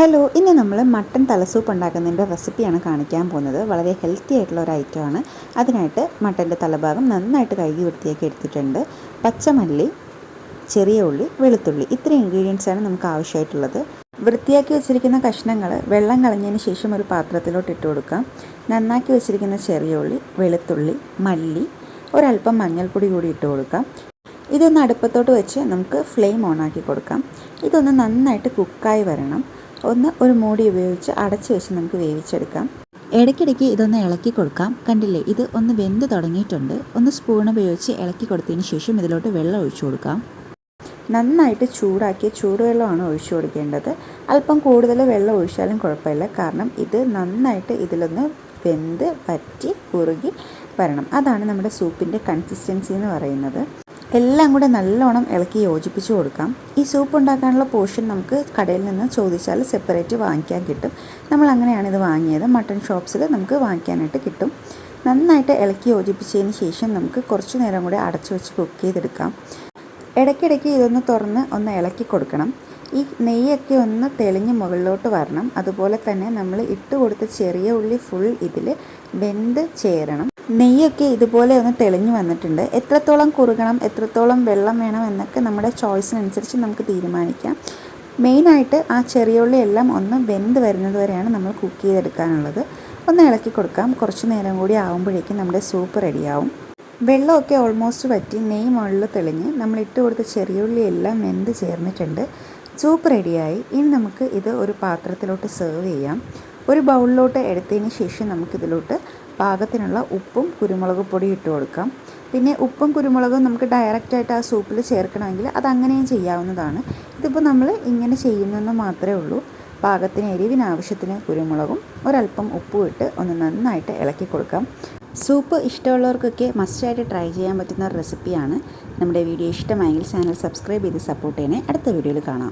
Hello ഇന്ന് നമ്മൾ mutton തലസൂപ്പ് ഉണ്ടാക്കുന്നതിന്റെ റെസിപ്പിയാണ് കാണിക്കാൻ പോകുന്നത്. വളരെ ഹെൽത്തി ആയിട്ടുള്ള ഒരു ഐറ്റം ആണ്. അതിനായിട്ട് മട്ടന്റെ തലഭാഗം നന്നായിട്ട് കഴുകി വൃത്തിയാക്കി എടുത്തിട്ടുണ്ട്. പച്ചമല്ലി ചെറിയ ഉള്ളി വെളുത്തുള്ളി ഇത്രയും ഇൻഗ്രീഡിയൻസാണ് നമുക്ക് ആവശ്യമായിട്ടുള്ളത്. വൃത്തിയാക്കി വെച്ചിരിക്കുന്ന കഷ്ണങ്ങൾ വെള്ളം കളഞ്ഞതിന് ശേഷം ഒരു പാത്രത്തിലോട്ട് ഇട്ട് കൊടുക്കാം. നന്നാക്കി വെച്ചിരിക്കുന്ന ചെറിയ ഉള്ളി വെളുത്തുള്ളി മല്ലി ഒരല്പം മഞ്ഞൾപ്പൊടി കൂടി ഇട്ട് കൊടുക്കാം. ഇതൊന്ന് അടുപ്പത്തോട്ട് വെച്ച് നമുക്ക് ഫ്ലെയിം ഓണാക്കി കൊടുക്കാം. ഇതൊന്ന് നന്നായിട്ട് കുക്കായി വരണം. ഒന്ന് ഒരു മൂടി ഉപയോഗിച്ച് അടച്ച് വെച്ച് നമുക്ക് വേവിച്ചെടുക്കാം. ഇടയ്ക്കിടയ്ക്ക് ഇതൊന്ന് ഇളക്കി കൊടുക്കാം. കണ്ടില്ലേ ഇത് ഒന്ന് വെന്ത് തുടങ്ങിയിട്ടുണ്ട്. ഒന്ന് സ്പൂൺ ഉപയോഗിച്ച് ഇളക്കി കൊടുത്തതിന് ശേഷം ഇതിലോട്ട് വെള്ളം ഒഴിച്ചു കൊടുക്കാം. നന്നായിട്ട് ചൂടാക്കിയ ചൂടുവെള്ളമാണ് ഒഴിച്ചു കൊടുക്കേണ്ടത്. അല്പം കൂടുതൽ വെള്ളം ഒഴിച്ചാലും കുഴപ്പമില്ല. കാരണം ഇത് നന്നായിട്ട് ഇതിലൊന്ന് വെന്ത് പറ്റി കുറുകി വരണം. അതാണ് നമ്മുടെ സൂപ്പിന്റെ കൺസിസ്റ്റൻസി എന്ന് പറയുന്നത്. എല്ലാം കൂടെ നല്ലോണം ഇളക്കി യോജിപ്പിച്ച് കൊടുക്കാം. ഈ സൂപ്പ് ഉണ്ടാക്കാനുള്ള പോർഷൻ നമുക്ക് കടയിൽ നിന്ന് ചോദിച്ചാൽ സെപ്പറേറ്റ് വാങ്ങിക്കാൻ കിട്ടും. നമ്മൾ അങ്ങനെയാണ് ഇത് വാങ്ങിയത്. മട്ടൺ ഷോപ്സിൽ നമുക്ക് വാങ്ങിക്കാനായിട്ട് കിട്ടും. നന്നായിട്ട് ഇളക്കി യോജിപ്പിച്ചതിന് ശേഷം നമുക്ക് കുറച്ച് നേരം കൂടെ അടച്ചു വെച്ച് കുക്ക് ചെയ്തെടുക്കാം. ഇടയ്ക്കിടയ്ക്ക് ഇതൊന്ന് തുറന്ന് ഒന്ന് ഇളക്കി കൊടുക്കണം. ഈ നെയ്യൊക്കെ ഒന്ന് തെളിഞ്ഞ് മുകളിലോട്ട് വരണം. അതുപോലെ തന്നെ നമ്മൾ ഇട്ട് കൊടുത്ത ചെറിയ ഉള്ളി ഫുൾ ഇതിൽ വെന്ത് ചേരണം. നെയ്യൊക്കെ ഇതുപോലെ ഒന്ന് തെളിഞ്ഞു വന്നിട്ടുണ്ട്. എത്രത്തോളം കുറുകണം എത്രത്തോളം വെള്ളം വേണം എന്നൊക്കെ നമ്മുടെ ചോയ്സിനനുസരിച്ച് നമുക്ക് തീരുമാനിക്കാം. മെയിനായിട്ട് ആ ചെറിയ ഉള്ളി എല്ലാം ഒന്ന് വെന്ത് വരുന്നത് വരെയാണ് നമ്മൾ കുക്ക് ചെയ്തെടുക്കാനുള്ളത്. ഒന്ന് ഇളക്കി കൊടുക്കാം. കുറച്ച് നേരം കൂടി ആകുമ്പോഴേക്കും നമ്മുടെ സൂപ്പ് റെഡിയാവും. വെള്ളമൊക്കെ ഓൾമോസ്റ്റ് പറ്റി നെയ്യ് മുകളിൽ തെളിഞ്ഞ് നമ്മൾ ഇട്ട് കൊടുത്ത ചെറിയുള്ളി എല്ലാം വെന്ത് ചേർന്നിട്ടുണ്ട്. സൂപ്പ് റെഡിയായി. ഇനി നമുക്ക് ഇത് ഒരു പാത്രത്തിലോട്ട് സെർവ് ചെയ്യാം. ഒരു ബൗളിലോട്ട് എടുത്തതിന് ശേഷം നമുക്കിതിലോട്ട് പാകത്തിനുള്ള ഉപ്പും കുരുമുളക് പൊടി ഇട്ട് കൊടുക്കാം. പിന്നെ ഉപ്പും കുരുമുളകും നമുക്ക് ഡയറക്റ്റായിട്ട് ആ സൂപ്പിൽ ചേർക്കണമെങ്കിൽ അത് അങ്ങനെയും ചെയ്യാവുന്നതാണ്. ഇതിപ്പോൾ നമ്മൾ ഇങ്ങനെ ചെയ്യുന്നെന്ന് മാത്രമേ ഉള്ളൂ. പാകത്തിന് എരിവിന് ആവശ്യത്തിന് കുരുമുളകും ഒരല്പം ഉപ്പും ഇട്ട് ഒന്ന് നന്നായിട്ട് ഇളക്കി കൊടുക്കാം. സൂപ്പ് ഇഷ്ടമുള്ളവർക്കൊക്കെ മസ്റ്റായിട്ട് ട്രൈ ചെയ്യാൻ പറ്റുന്ന റെസിപ്പിയാണ് നമ്മുടെ വീഡിയോ ഇഷ്ടമായെങ്കിൽ ചാനൽ സബ്സ്ക്രൈബ് ചെയ്ത് സപ്പോർട്ട് ചെയ്യണേ. അടുത്ത വീഡിയോയിൽ കാണാം.